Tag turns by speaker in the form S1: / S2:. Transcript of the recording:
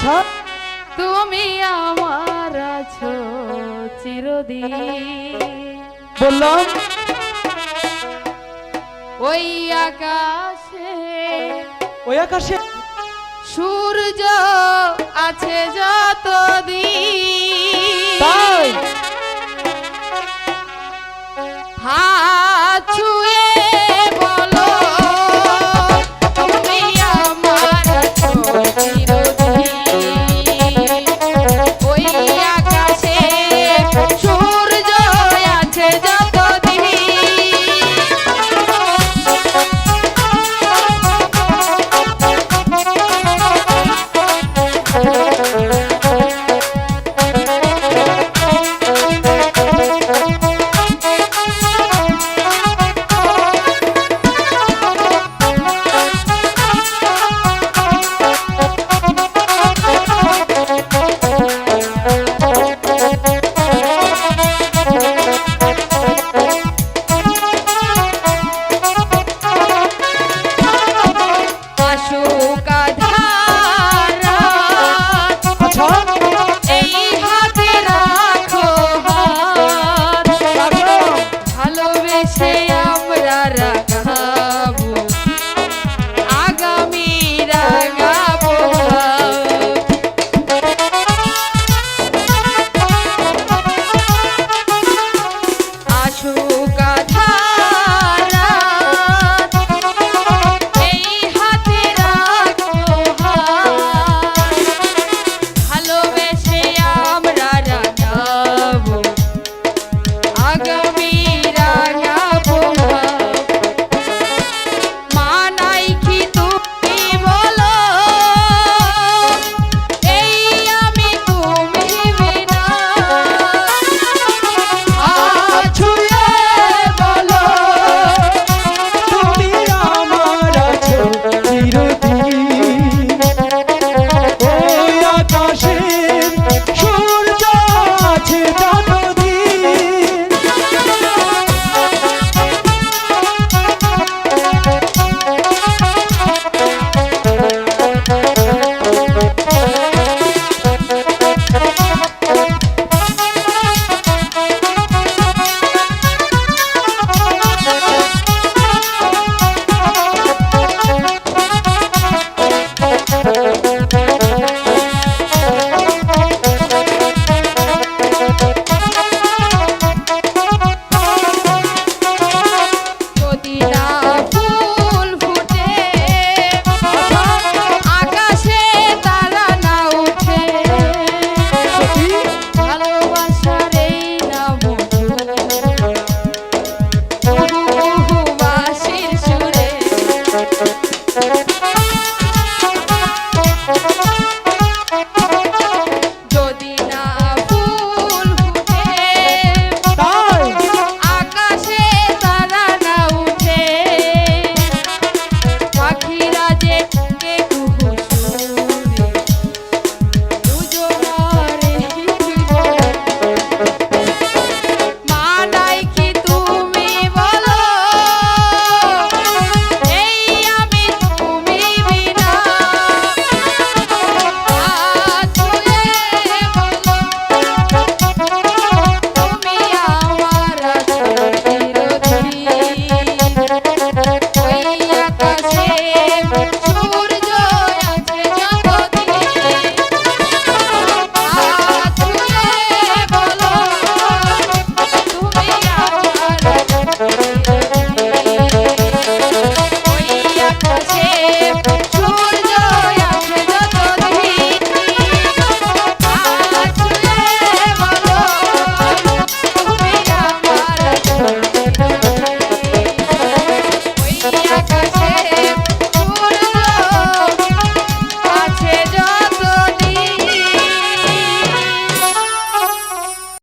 S1: আছো
S2: তুমি আমার আছো চিরদিন।
S1: বললাম
S2: ওই আকাশে
S1: ওই আকাশে।
S2: সূর্য আছে যতদিন।
S1: Llegamos.